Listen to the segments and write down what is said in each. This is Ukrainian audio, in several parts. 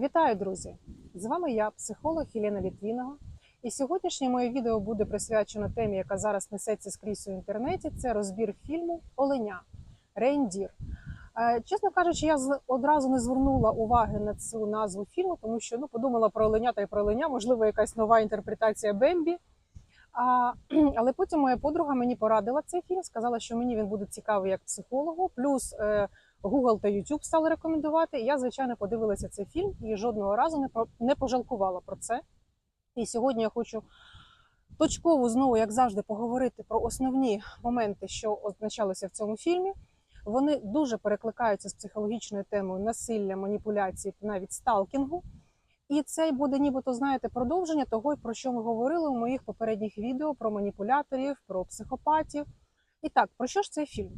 Вітаю, друзі! З вами я, психолог Єлена Літвінова. І сьогоднішнє моє відео буде присвячено темі, яка зараз несеться скрізь у інтернеті. Це розбір фільму Оленя Рейндір. Е, Чесно кажучи, я одразу не звернула уваги на цю назву фільму, тому що ну, подумала про оленя та й про оленя, можливо, якась нова інтерпретація Бембі. А, але потім моя подруга мені порадила цей фільм, сказала, що мені він буде цікавий як психологу. Плюс е, Google та YouTube стали рекомендувати. Я, звичайно, подивилася цей фільм і жодного разу не пожалкувала про це. І сьогодні я хочу точково знову, як завжди, поговорити про основні моменти, що означалося в цьому фільмі. Вони дуже перекликаються з психологічною темою насилля, маніпуляції, навіть сталкінгу. І це буде нібито, знаєте, продовження того, про що ми говорили у моїх попередніх відео про маніпуляторів, про психопатів. І так, про що ж цей фільм?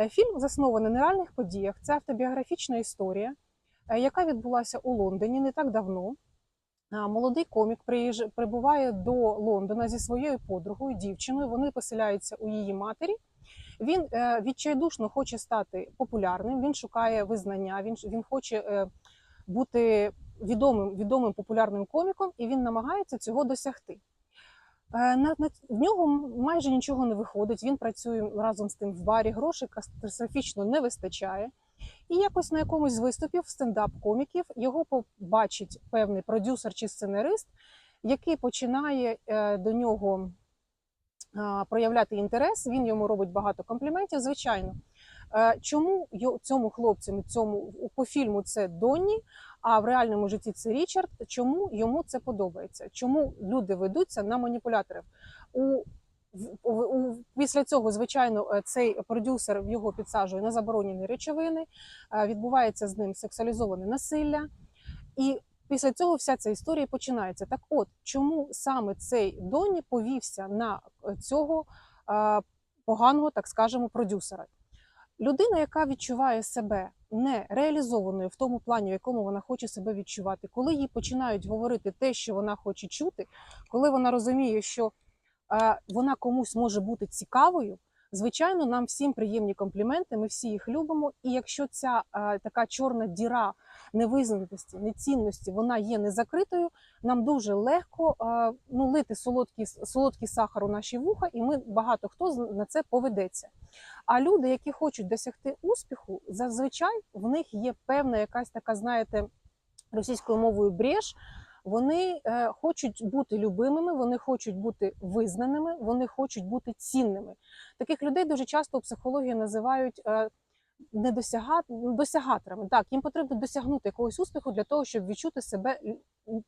Е, Фільм заснований на реальних подіях. Це автобіографічна історія, е, яка відбулася у Лондоні не так давно. Молодий комік прибуває до Лондона зі своєю подругою, дівчиною. Вони поселяються у її матері. Він е, відчайдушно хоче стати популярним. Він шукає визнання. Він він хоче бути відомим, відомим популярним коміком, і він намагається цього досягти. Е, На, на в нього майже нічого не виходить. Він працює разом з тим в барі. Грошей катастрофічно не вистачає. І якось на якомусь з виступів стендап-коміків його побачить певний продюсер чи сценарист, який починає е, до нього проявляти інтерес. Він йому робить багато компліментів. Звичайно, Е, чому цьому хлопцю, цьому по фільму це Донні, а в реальному житті це Річард. Чому йому це подобається? Чому люди ведуться на маніпуляторів? У після цього, звичайно, е, цей продюсер його підсаджує на заборонені речовини, е, відбувається з ним сексуалізоване насилля, і після цього вся ця історія починається. Так, от чому саме цей Донні повівся на е, цього поганого, так скажемо, продюсера? Людина, яка відчуває себе не реалізованою в тому плані, в якому вона хоче себе відчувати, коли їй починають говорити те, що вона хоче чути, коли вона розуміє, що е, вона комусь може бути цікавою. Звичайно, нам всім приємні компліменти, ми всі їх любимо. І якщо ця е, така чорна діра невизнаності, нецінності, вона є незакритою, нам дуже легко е, ну, лити солодкий, солодкий сахар у наші вуха, і ми багато хто на це поведеться. А люди, які хочуть досягти успіху, зазвичай в них є певна якась така, знаєте, російською мовою брєш. Вони е, хочуть бути любимими, вони хочуть бути визнаними, вони хочуть бути цінними. Таких людей дуже часто у психології називають е, недосяга... досягаторами. Так, їм потрібно досягнути якогось успіху для того, щоб відчути себе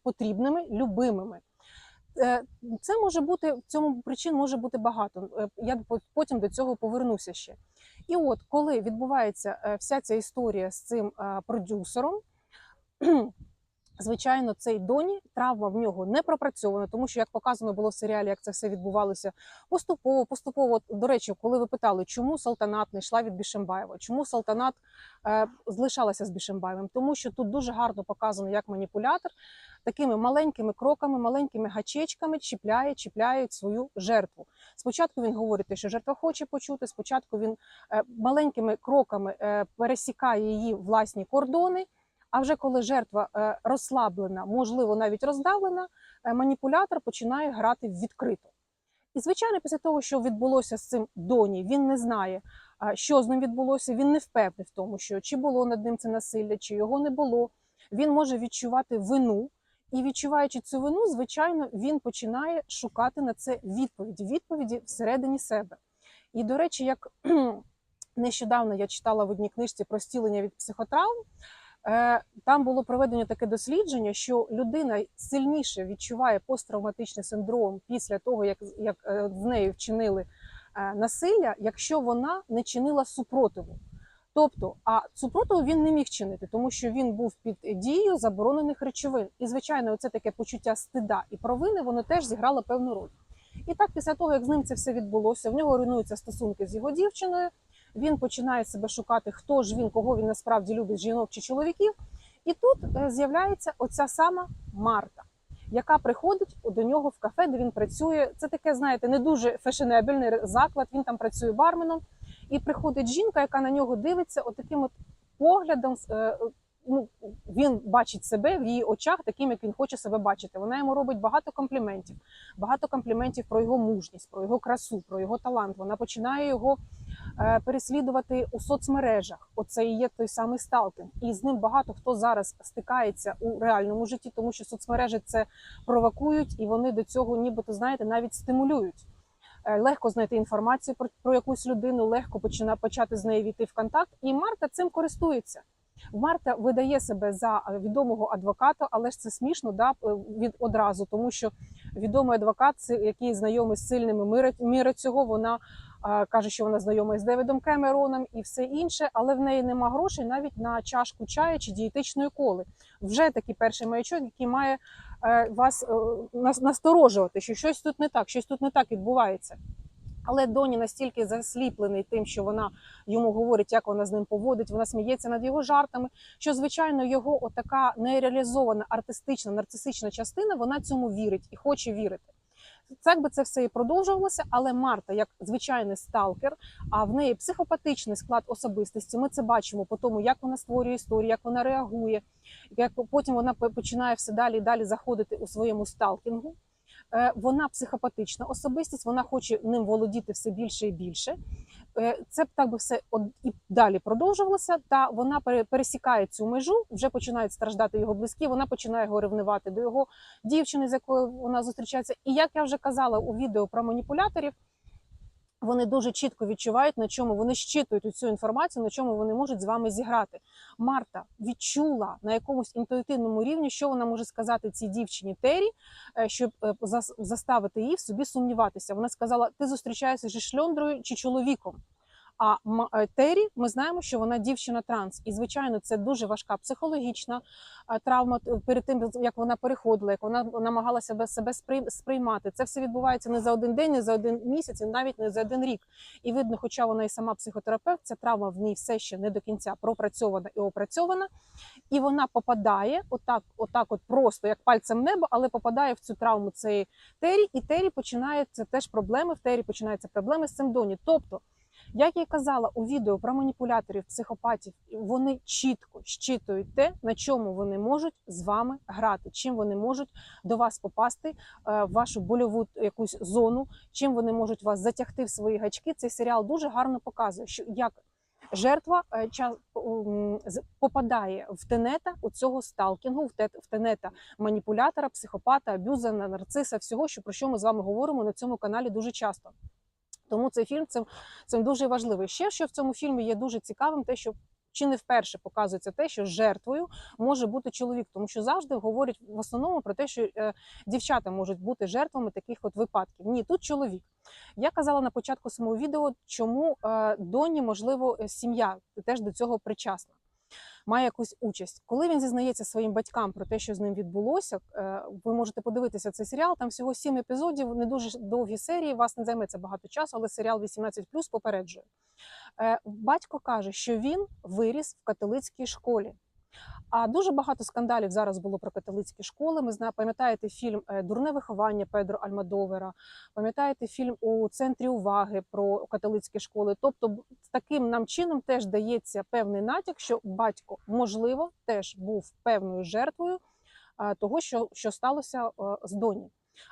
потрібними, любимими. Е, Це може бути в цьому причин може бути багато. Е, Я потім до цього повернуся ще. І от коли відбувається е, вся ця історія з цим продюсером. Звичайно, цей доні травма в нього не пропрацьована, тому що як показано було в серіалі, як це все відбувалося поступово, поступово. До речі, коли ви питали, чому Салтанат не йшла від Бішембаєва, чому Салтанат залишалася з Бішембаєвим, тому що тут дуже гарно показано, як маніпулятор такими маленькими кроками, маленькими гачечками чіпляє, чіпляє свою жертву. Спочатку він говорить, що жертва хоче почути. Спочатку він е, маленькими кроками е, пересікає її власні кордони. А вже коли жертва е, розслаблена, можливо, навіть роздавлена, маніпулятор починає грати відкрито. І, звичайно, після того, що відбулося з цим доні, він не знає, що з ним відбулося. Він не впевнений в тому, що чи було над ним це насилля, чи його не було. Він може відчувати вину, і відчуваючи цю вину, звичайно, він починає шукати на це відповіді, відповіді всередині себе. І, до речі, як нещодавно я читала в одній книжці про стілення від психотравм. Е, Там було проведено таке дослідження, що людина сильніше відчуває посттравматичний синдром після того, як, як е, з нею вчинили е, насилля, якщо вона не чинила супротиву. Тобто, а супротиву він не міг чинити, тому що він був під дією заборонених речовин. І, звичайно, це таке почуття стида і провини, воно теж зіграло певну роль. І так, після того, як з ним це все відбулося, в нього руйнуються стосунки з його дівчиною. Він починає себе шукати, хто ж він, кого він насправді любить, жінок чи чоловіків. І тут е, з'являється оця сама Марта, яка приходить до нього в кафе, де він працює. Це таке, знаєте, не дуже фешенебельний заклад. Він там працює барменом. І приходить жінка, яка на нього дивиться, отаким от поглядом, е, ну, він бачить себе в її очах таким, як він хоче себе бачити. Вона йому робить багато компліментів, багато компліментів про його мужність, про його красу, про його талант. Вона починає його е, переслідувати у соцмережах. Оце і є той самий сталкінг. І з ним багато хто зараз стикається у реальному житті, тому що соцмережі це провокують і вони до цього, нібито знаєте, навіть стимулюють. Е, Легко знайти інформацію про, про якусь людину, легко почина, почати з нею війти в контакт. І Марта цим користується. Марта видає себе за е, відомого адвоката, але ж це смішно да, від одразу, тому що відомий адвокат, який знайомий з сильними міра цього, вона е, каже, що вона знайома з Девідом Кемероном і все інше, але в неї нема грошей навіть на чашку чаю чи дієтичної коли. Вже такий перший маячок, який має вас е, насторожувати, що щось тут не так, щось тут не так відбувається. Але Доні настільки засліплений тим, що вона йому говорить, як вона з ним поводить, вона сміється над його жартами. Що звичайно його отака нереалізована артистична нарцисична частина, вона цьому вірить і хоче вірити. Так би це все і продовжувалося, але Марта, як звичайний сталкер, а в неї психопатичний склад особистості. Ми це бачимо по тому, як вона створює історію, як вона реагує, як потім вона починає все далі і далі заходити у своєму сталкінгу. Е, Вона психопатична особистість, вона хоче ним володіти все більше і більше. Е, Це б так би все і далі продовжувалося. Та вона пере- пересікає цю межу, вже починають страждати його близькі. Вона починає його ревнувати до його дівчини, з якою вона зустрічається. І як я вже казала у відео про маніпуляторів, вони дуже чітко відчувають, на чому вони щитують цю інформацію, на чому вони можуть з вами зіграти. Марта відчула на якомусь інтуїтивному рівні, що вона може сказати цій дівчині Тері, е, щоб е, зас- заставити її в собі сумніватися. Вона сказала: ти зустрічаєшся зі шльондрою чи чоловіком. А е, Тері, ми знаємо, що вона дівчина транс, і звичайно, це дуже важка психологічна е, травма перед тим, як вона переходила, як вона намагалася себе, сприймати. Це все відбувається не за один день, не за один місяць, і навіть не за один рік. І видно, хоча вона і сама психотерапевт, ця травма в ній все ще не до кінця пропрацьована і опрацьована. І вона попадає отак, отак, от просто як пальцем в небо, але попадає в цю травму цієї Тері, і Тері починається теж проблеми. В Тері починаються проблеми з цим доні. Тобто, як я казала у відео про маніпуляторів, психопатів, вони чітко щитують те, на чому вони можуть з вами грати, чим вони можуть до вас попасти е, в вашу больову якусь зону, чим вони можуть вас затягти в свої гачки. Цей серіал дуже гарно показує, що як жертва е, попадає в тенета у цього сталкінгу, в тенета маніпулятора, психопата, абюзера, нарциса, всього, що про що ми з вами говоримо на цьому каналі дуже часто. Тому цей фільм цим, цим дуже важливий. Ще що в цьому фільмі є дуже цікавим, те, що чи не вперше показується те, що жертвою може бути чоловік, тому що завжди говорять в основному про те, що е, дівчата можуть бути жертвами таких от випадків. Ні, тут чоловік. Я казала на початку свого відео, чому е, доні, можливо, е, сім'я теж до цього причасна. Має якусь участь, коли він зізнається своїм батькам про те, що з ним відбулося. е, Ви можете подивитися цей серіал. Там всього сім епізодів, не дуже довгі серії. Вас не займеться багато часу, але серіал 18+, попереджує. Е, Батько каже, що він виріс в католицькій школі. А дуже багато скандалів зараз було про католицькі школи. Ми знаємо, пам'ятаєте фільм е, Дурне виховання Педро Альмадовера, пам'ятаєте фільм у центрі уваги про католицькі школи. Тобто, таким нам чином теж дається певний натяк, що батько можливо теж був певною жертвою того, що, що сталося е, з доні.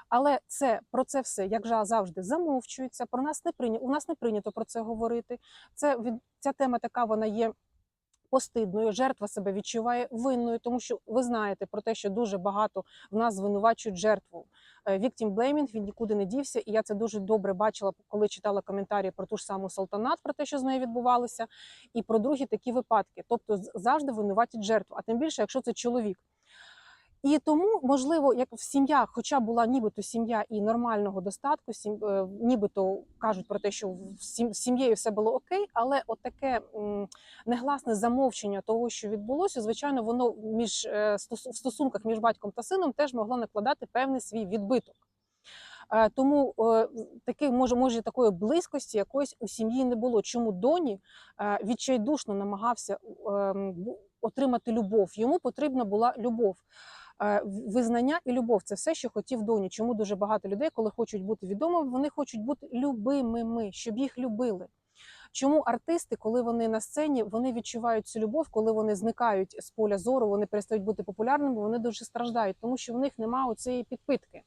Але це про це все, як же завжди, замовчується. Про нас не прийнято. У нас не прийнято про це говорити. Це від ця тема така вона є постидною. Жертва себе відчуває винною, тому що ви знаєте про те, що дуже багато в нас звинувачують жертву. Віктім Victim blaming, він нікуди не дівся, і я це дуже добре бачила, коли читала коментарі про ту ж саму Салтанат, про те, що з нею відбувалося, і про другі такі випадки. Тобто завжди винуватять жертву, а тим більше, якщо це чоловік. І тому, можливо, як в сім'ях, хоча була нібито сім'я і нормального достатку, сім, е, нібито кажуть про те, що з сім'єю все було окей, але от негласне замовчення того, що відбулося, звичайно, воно між е, в стосунках між батьком та сином теж могло накладати певний свій відбиток. Е, Тому таки може, може такої близькості якоїсь у сім'ї не було. Чому доні відчайдушно намагався ем, отримати любов? Йому потрібна була любов. Визнання і любов це все, що хотів доні. Чому дуже багато людей, коли хочуть бути відомими, вони хочуть бути любимими, щоб їх любили. Чому артисти, коли вони на сцені, вони відчувають цю любов, коли вони зникають з поля зору, вони перестають бути популярними, вони дуже страждають, тому що в них немає цієї підпитки.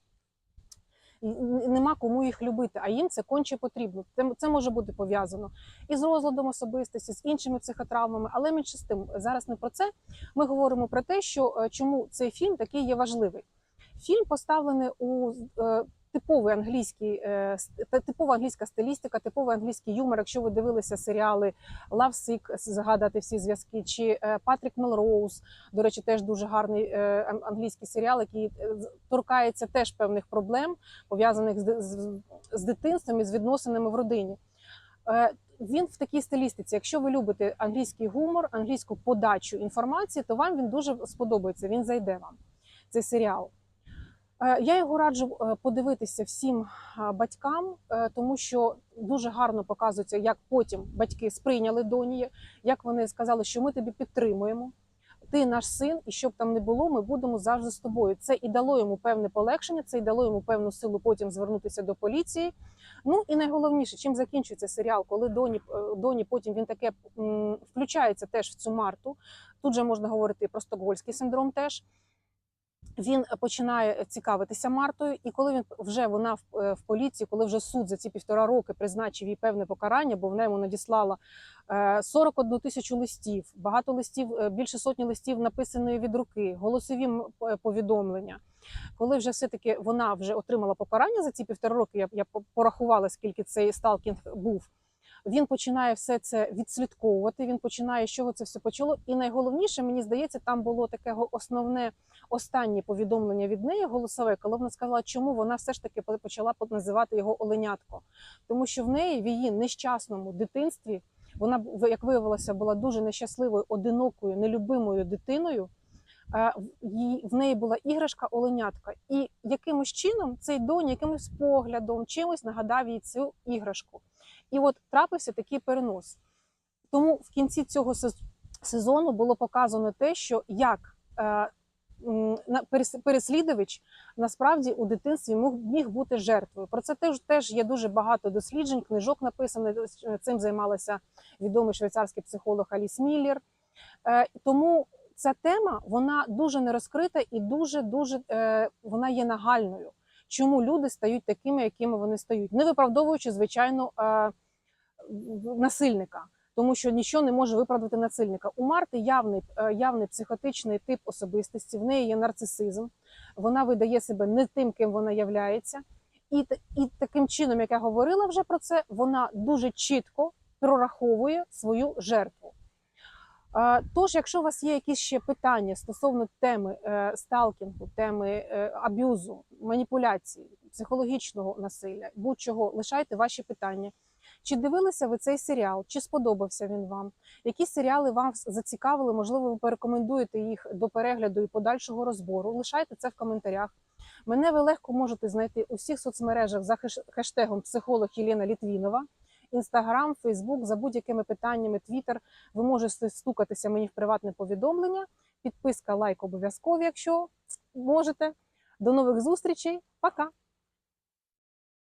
Нема кому їх любити, а їм це конче потрібно. Це, це може бути пов'язано і з розладом особистості, з іншими психотравмами, але менше з тим зараз не про це. Ми говоримо про те, що е, чому цей фільм такий є важливий. Фільм поставлений у е, типовий англійський, е, типова англійська стилістика, типовий англійський юмор. Якщо ви дивилися серіали Love Sick, згадати всі зв'язки, чи е, Патрік Мелроуз, до речі, теж дуже гарний е, англійський серіал, який е, торкається теж певних проблем, пов'язаних з, з, з дитинством і з відносинами в родині. Е, Він в такій стилістиці. Якщо ви любите англійський гумор, англійську подачу інформації, то вам він дуже сподобається. Він зайде вам цей серіал. Е, Я його раджу е, подивитися всім е, батькам, тому що дуже гарно показується, як потім батьки сприйняли доні, як вони сказали, що ми тебе підтримуємо. Ти наш син, і щоб там не було, ми будемо завжди з тобою. Це і дало йому певне полегшення, це і дало йому певну силу потім звернутися до поліції. Ну і найголовніше, чим закінчується серіал, коли доні, доні потім він таке включається теж в цю марту. Тут же можна говорити про стокгольський синдром теж. Він починає цікавитися Мартою, і коли він вже вона в, е, в поліції, коли вже суд за ці півтора роки призначив їй певне покарання, бо вона йому надіслала е, 41 тисячу листів, багато листів, е, більше сотні листів написаної від руки, голосові повідомлення. Коли вже все таки вона вже отримала покарання за ці півтора роки, я, я порахувала, скільки цей сталкінг був. Він починає все це відслідковувати. Він починає, з чого це все почало. І найголовніше, мені здається, там було таке основне останнє повідомлення від неї голосове, коли вона сказала, чому вона все ж таки почала по- називати його Оленятко, тому що в неї в її нещасному дитинстві вона як виявилося, була дуже нещасливою, одинокою, нелюбимою дитиною. В- неї була іграшка Оленятка, і якимось чином цей донь, якимось поглядом, чимось нагадав їй цю іграшку. І от трапився такий перенос. Тому в кінці цього сез- сезону було показано те, що як е, переслідувач насправді у дитинстві міг, міг бути жертвою. Про це теж теж є дуже багато досліджень, книжок написано. Цим займалася відомий швейцарський психолог Аліс Міллер. Е, Тому ця тема вона дуже не розкрита і дуже дуже е, вона є нагальною. Чому люди стають такими, якими вони стають, не виправдовуючи звичайно насильника, тому що нічого не може виправдати насильника. У Марти явний, е, явний психотичний тип особистості, в неї є нарцисизм, вона видає себе не тим, ким вона являється. І, і таким чином, як я говорила вже про це, вона дуже чітко прораховує свою жертву. Тож, якщо у вас є якісь ще питання стосовно теми е, сталкінгу, теми е, аб'юзу, маніпуляції, психологічного насилля, будь-чого, лишайте ваші питання. Чи дивилися ви цей серіал? Чи сподобався він вам? Які серіали вас зацікавили? Можливо, ви порекомендуєте їх до перегляду і подальшого розбору? Лишайте це в коментарях. Мене ви легко можете знайти у всіх соцмережах за хештегом психолог Єлена Літвінова. Інстаграм, Фейсбук за будь-якими питаннями, Твіттер. Ви можете стукатися мені в приватне повідомлення. Підписка, лайк обов'язкові, якщо можете. До нових зустрічей. Пока!